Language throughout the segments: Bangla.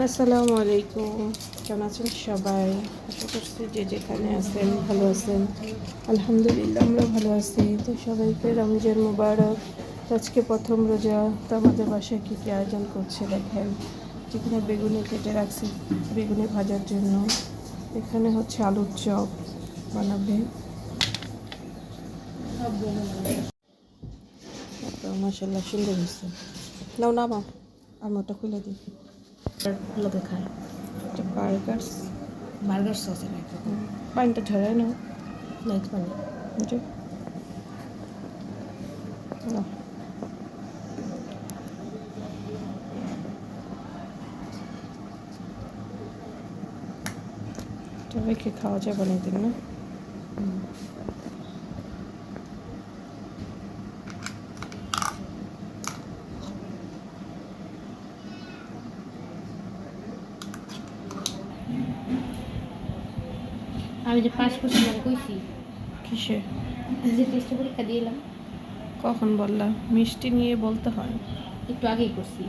আসসালামু আলাইকুম। কেমন আছেন সবাই? আশা করছি যে যেখানে আছেন ভালো আছেন। আলহামদুলিল্লাহ, আমরা ভালো আছি। তো সবাইকে রমজান মুবারক। আজকে প্রথম রোজা। তো আমাদের বাসায় কী কী আয়োজন করছে দেখেন। যেখানে বেগুনি কেটে রাখছি, বেগুনি ভাজার জন্য। এখানে হচ্ছে আলুর চপ বানাবে। তো মাসাল্লাহ সুন্দর হয়েছে। নাও না মা আমি ওটা খুলে দিই। লোকে খায়। একটা বার্গার বার্গার সসের একটা। পানিটা ঝরায় না নাইট মানে যে নাও। তবে কি খাওয়া যায় বানিয়ে দিন না আমি যে পাস করছিলাম কইছি। কিসে? যে টেস্ট পরীক্ষা দিয়েলাম কখন বললা? মিষ্টি নিয়ে বলতে হয়। একটু আগেই করছি।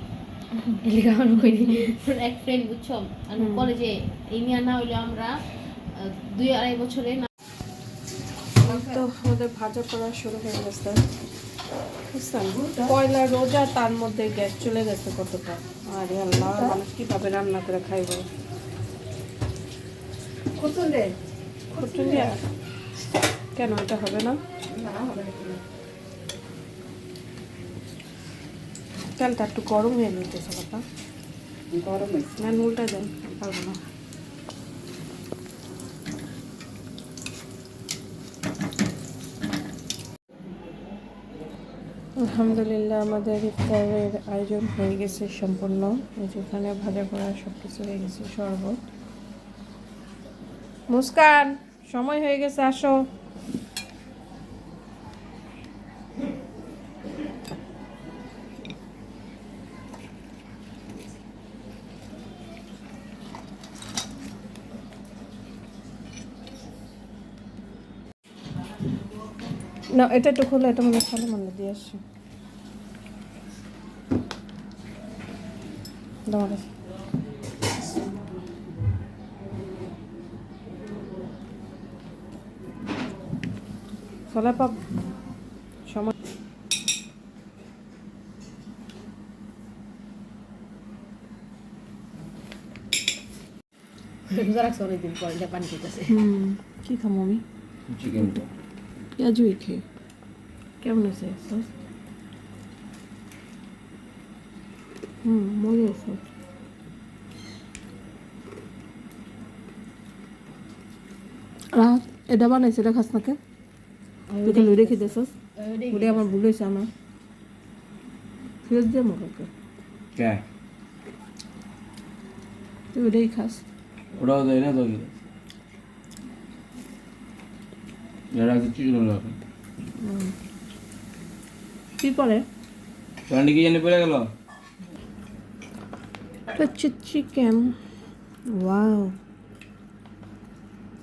এক ফ্রেন্ড বুঝছ আমি কলেজে এই নিয়ে না হইলে আমরা দুই আড়াই বছরে না তো আমাদের ভাজা করা শুরু হয়ে গেছে? পয়লা রোজা তার মধ্যে গ্যাস চলে গেছে কতটা। আরে আল্লাহ মানুষ কীভাবে রান্না করে খাইব? খুঁটুলিয়া কেন এটা হবে না? তেলটা একটু গরম হয়ে বাবা। গরম না দেন পারব না। আলহামদুলিল্লাহ আমাদের ইফতারের আয়োজন হয়ে গেছে সম্পূর্ণ। যেখানে ভাজা করা সব কিছু হয়ে গেছে শরবত মুস্কান, সময় হয়ে গেছে, আসো। না, এটা একটু খোলো, এটা মনে ভালো মনে দিয়ে আসছি। দাও সময় রোজা রাখছে অনেকদিন পরে পানি খেতেছে হুম। খামো আমি? পেঁয়াজুই খেয়ে কেমন আছে সস হুম মজা আছে রাত এটা বানাইছে এটা খাস নাকে তুই খালি রেখে দিয়েছস ওটা আমার ভুল হয়েছে আমার। ফেরত দিয়ে আমার তুই ওটাই খাস। ওটাও দেয় না তো যারা কিছু ছিল না কি পরে? কি জানি পড়ে গেল? চিকেন ওয়াও কমেন্ট করে পাবলিক ওয়াও আমি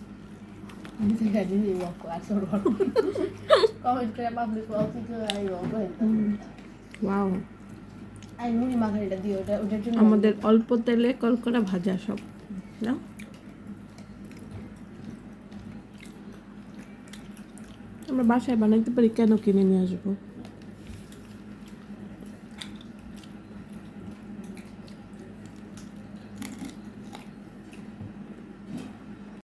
মুড়ি মাখানিটা দিও ওটা ওটার জন্য আমাদের অল্প তেলে কলকাতা ভাজা সব, না? আমরা বাসায় বানাইতে পারি, কেন কিনে নিয়ে আসব?